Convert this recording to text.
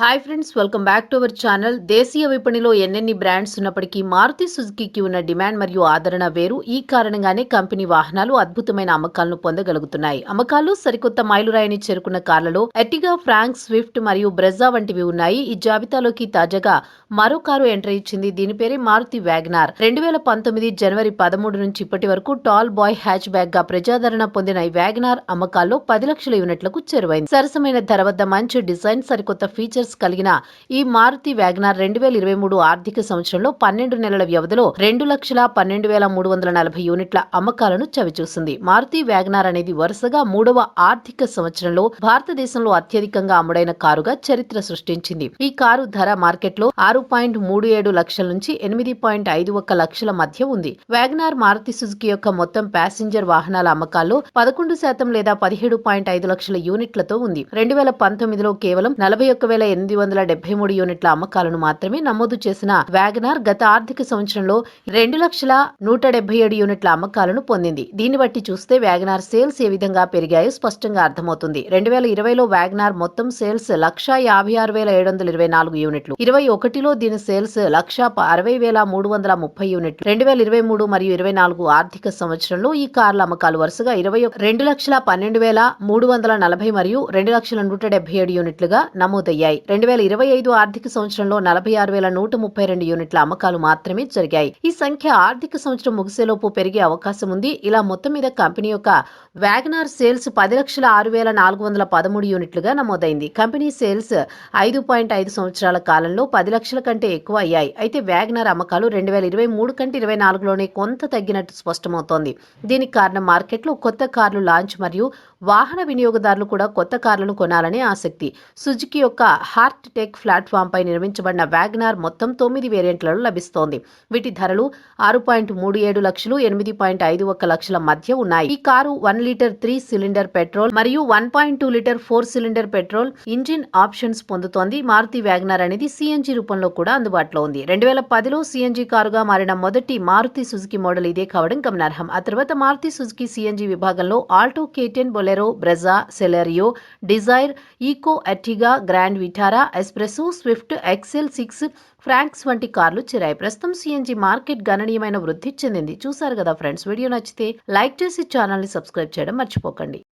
Hi friends welcome back to our channel దేశీయ విపణిలో ఎన్నెన్ని బ్రాండ్స్ ఉన్నప్పటికీ మారుతి సుజుకి ఉన్న డిమాండ్ మరియు ఆదరణ వేరు. ఈ కారణంగానే కంపెనీ వాహనాలు అద్భుతమైన అమ్మకాలను పొందగలుగుతున్నాయి. అమ్మకాలు సరికొత్త మైలురాయిని చేరుకున్న కార్లలో ఎర్టిగా ఫ్రాంక్ స్విఫ్ట్ మరియు బ్రెజా వంటివి ఉన్నాయి. ఈ జాబితాలోకి తాజాగా మరో కారు ఎంట్రీ ఇచ్చింది. దీని పేరే మారుతి వ్యాగ్నార్ రెండు వేల పంతొమ్మిది జనవరి పదమూడు నుంచి ఇప్పటి వరకు టాల్ బాయ్ హ్యాచ్ బ్యాగ్గా ప్రజాదరణ పొందిన ఈ వ్యాగనార్ అమ్మకాల్లో పది లక్షల యూనిట్లకు చేరువైంది. సరసమైన ధర వద్ద మంచి డిజైన్ సరికొత్త ఫీచర్ ఫీచర్స్ కలిగిన ఈ మారుతి వ్యాగనార్ రెండు వేల ఇరవై మూడు ఆర్థిక సంవత్సరంలో పన్నెండు నెలల వ్యవధిలో రెండు లక్షల పన్నెండు వేల మూడు వందల నలభై యూనిట్ల అమ్మకాలను చవిచూసింది. మారుతి వ్యాగనార్ అనేది వరుసగా మూడవ ఆర్థిక సంవత్సరంలో భారతదేశంలో అత్యధికంగా అమ్ముడైన కారుగా చరిత్ర సృష్టించింది. ఈ కారు ధర మార్కెట్లో ఆరు పాయింట్ మూడు ఏడు లక్షల నుంచి ఎనిమిది పాయింట్ ఐదు ఒక్క లక్షల మధ్య ఉంది. వ్యాగనార్ మారుతి సుజుకి యొక్క మొత్తం ప్యాసింజర్ వాహనాల అమ్మకాల్లో పదకొండు శాతం లేదా పదిహేడు పాయింట్ ఐదు లక్షల యూనిట్లతో ఉంది. రెండు వేల పంతొమ్మిదిలో కేవలం నలభై ఒక్క వేల ఎనిమిది వందల డెబ్బై మూడు యూనిట్ల అమ్మకాలను మాత్రమే నమోదు చేసిన వ్యాగనార్ గత ఆర్థిక సంవత్సరంలో రెండు లక్షల నూట డెబ్బై ఏడు యూనిట్ల అమ్మకాలను పొందింది. దీన్ని బట్టి చూస్తే వ్యాగనార్ సేల్స్ ఏ విధంగా పెరిగాయో స్పష్టంగా అర్థమవుతుంది. రెండు వేల ఇరవైలో వ్యాగనార్ మొత్తం సేల్స్ లక్ష యాభై ఆరు వేల ఏడు వందల ఇరవై నాలుగు యూనిట్లు. ఇరవై ఒకటిలో దీని సేల్స్ లక్ష అరవై వేల మూడు వందల ముప్పై యూనిట్లు. రెండు వేల ఇరవై మూడు మరియు ఇరవై నాలుగు ఆర్థిక సంవత్సరంలో ఈ కార్ల అమ్మకాలు వరుసగా ఇరవై రెండు లక్షల పన్నెండు వేల మూడు వందల నలభై మరియు రెండు లక్షల నూట డెబ్బై ఏడు యూనిట్లుగా నమోదయ్యాయి. రెండు వేల ఇరవై ఐదు ఆర్థిక సంవత్సరంలో నలభై ఆరు వేల నూట ముప్పై రెండు యూనిట్ల అమ్మకాలు మాత్రమే జరిగాయి. ఈ సంఖ్య ఆర్థిక సంవత్సరం ముగిసేలోపు పెరిగే అవకాశం ఉంది. ఇలా మొత్తం మీద కంపెనీ యొక్క వ్యాగనార్ సేల్స్ పది లక్షల ఆరు వేల నాలుగు వందల పదమూడు యూనిట్లుగా నమోదైంది. కంపెనీ సేల్స్ ఐదు పాయింట్ ఐదు సంవత్సరాల కాలంలో పది లక్షల కంటే ఎక్కువ అయ్యాయి. అయితే వ్యాగనార్ అమ్మకాలు రెండు వేల ఇరవై మూడు కంటే ఇరవై నాలుగులోనే కొంత తగ్గినట్టు స్పష్టమవుతోంది. దీనికి కారణం మార్కెట్లో కొత్త కార్లు లాంచ్ మరియు వాహన వినియోగదారులు కూడా కొత్త కార్లను కొనాలనే ఆసక్తి. సుజుకి యొక్క హార్ట్ టెక్ ప్లాట్ఫామ్ పై నిర్మించబడిన వ్యాగనార్ మొత్తం తొమ్మిది వేరియంట్లలో లభిస్తోంది. వీటి ధరలు ఆరు పాయింట్ మూడు ఏడు లక్షలు ఎనిమిది పాయింట్ ఐదు ఒక్క లక్షల మధ్య ఉన్నాయి. ఈ car one litre three cylinder petrol మరియు one point two litre four cylinder petrol engine options పొందుతోంది. మారుతి వ్యాగనార్ అనేది సిఎన్జి రూపంలో కూడా అందుబాటులో ఉంది. రెండు వేల పదిలో సిఎన్జి కారుగా మారిన మొదటి మారుతి సుజుకి మోడల్ ఇదే కావడం గమనార్హం. ఆ తర్వాత మారుతి సుజుకి సిఎన్జి విభాగంలో Alto K ten Bolero Brezza Celerio Dzire Eeco Ertiga Grand Vitara S Presso Swift XL six Fronx వంటి కార్లు చేరాయి ప్రస్తుతం సిఎన్జి మార్కెట్ గణనీయమైన వృద్ధి చెందింది. చూసారు కదా ఫ్రెండ్స్ వీడియో నచ్చితే లైక్ చేసి ఛానల్ని సబ్స్క్రైబ్ చేయడం మర్చిపోకండి.